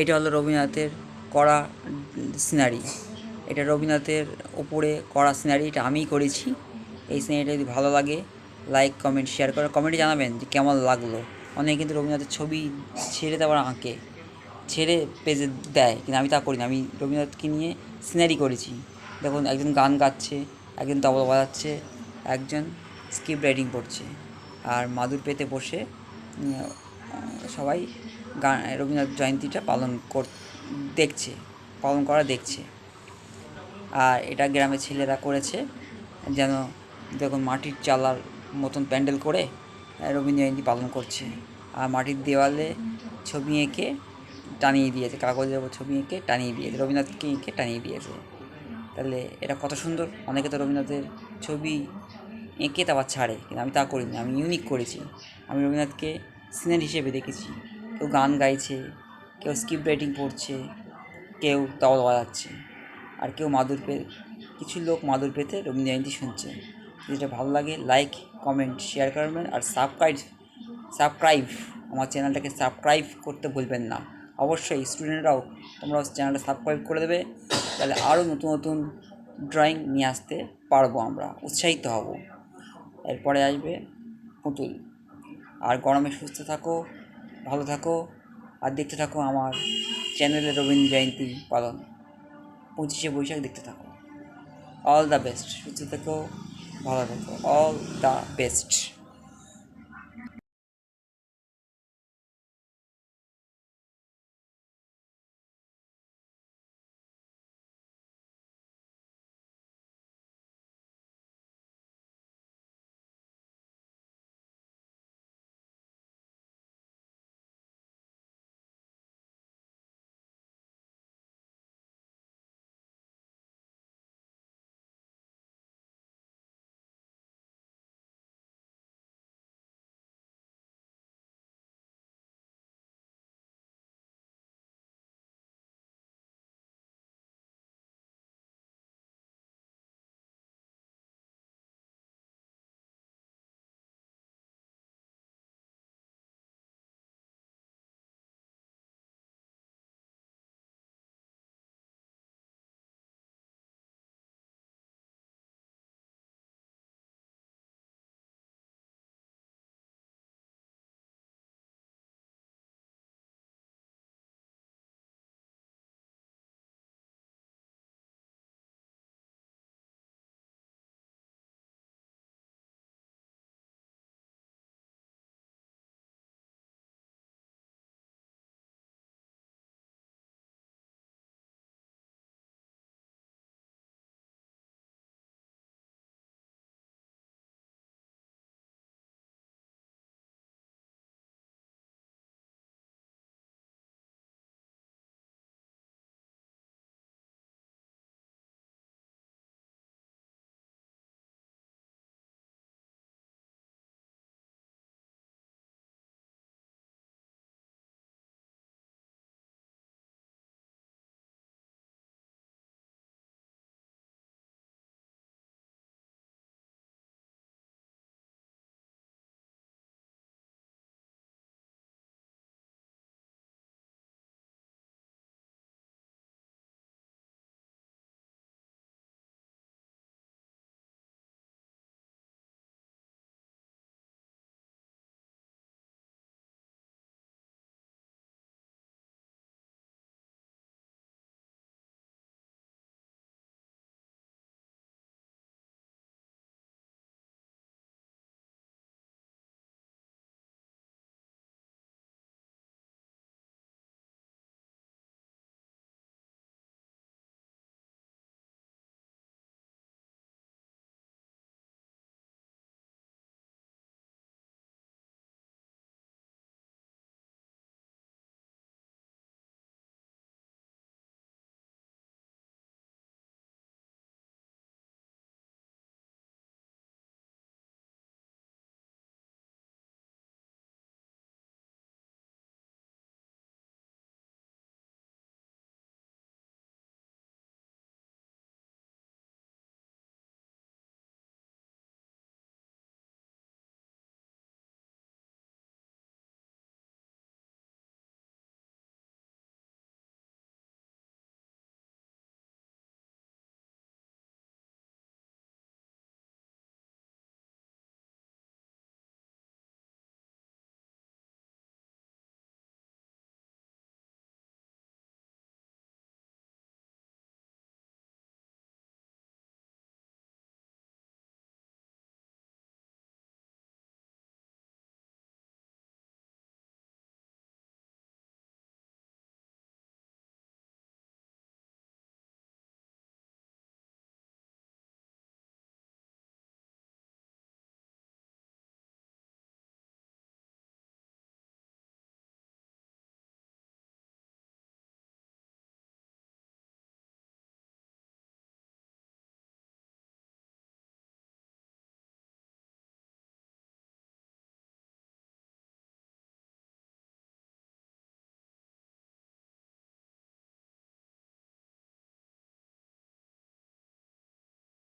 এটা হলো রবীন্দ্রনাথের করা সিনারি এটা রবীন্দ্রনাথের ওপরে করা সিনারি এটা আমিই করেছি। এই সিনারিটা যদি ভালো লাগে লাইক কমেন্ট শেয়ার করে। কমেন্টে জানাবেন যে কেমন লাগল। অনেকে কিন্তু রবীন্দ্রনাথের ছবি ছেড়ে দেওয়ার আঁকে, ছেড়ে পেজে দেয়, কিন্তু আমি তা করি না আমি রবীন্দ্রনাথকে নিয়ে সিনারি করেছি। দেখুন, একজন গান গাচ্ছে, একজন তবলা বাজাচ্ছে, একজন স্ক্রিপ্ট রাইটিং করছে। আর মাদুর পেতে বসে সবাই গান, রবীন্দ্রনাথ জয়ন্তীটা পালন কর, দেখছে, পালন করা দেখছে। আর এটা গ্রামের ছেলেরা করেছে, যেন দেখুন মাটির চালার মতন প্যান্ডেল করে রবীন্দ্র জয়ন্তী পালন করছে। আর মাটির দেওয়ালে ছবি এঁকে টানিয়ে দিয়েছে, কাগজের ওপর ছবি এঁকে টানিয়ে দিয়েছে রবীন্দ্রনাথকে এঁকে টানিয়ে দিয়েছে। তাহলে এটা কত সুন্দর, অনেকে তো রবীন্দ্রনাথের ছবি এঁকে তারপর ছাড়ে, কিন্তু আমি তা করিনি, আমি ইউনিক করেছি। আমি রবীন্দ্রনাথকে সিনারি হিসেবে দেখেছি। কেউ গান গাইছে, কেউ স্ক্রিপ্ট রাইটিং পড়ছে, কেউ তবলা বাজাচ্ছে। আর কেউ মাদুর পে, কিছু লোক মাদুর পেতে রবীন্দ্র জয়ন্তী শুনছে। যেটা ভালো লাগে লাইক কমেন্ট শেয়ার করবেন আর সাবস্ক্রাইব সাবস্ক্রাইব আমার চ্যানেলটাকে সাবস্ক্রাইব করতে ভুলবেন না। অবশ্যই স্টুডেন্টরাও তোমরাও চ্যানেলটা সাবস্ক্রাইব করে দেবে। তাহলে আরও নতুন নতুন ড্রয়িং নিয়ে আসতে পারব আমরা, উৎসাহিত হব। এরপরে আসবে পুতুল। আর গরমে সুস্থ থাকো। ভালো থাকো আর দেখতে থাকো আমার চ্যানেলে রবীন্দ্র জয়ন্তী পালন। পঁচিশে বৈশাখ দেখতে থাকো। অল দ্য বেস্ট সুস্থ থেকো, ভালো থেকো। All the best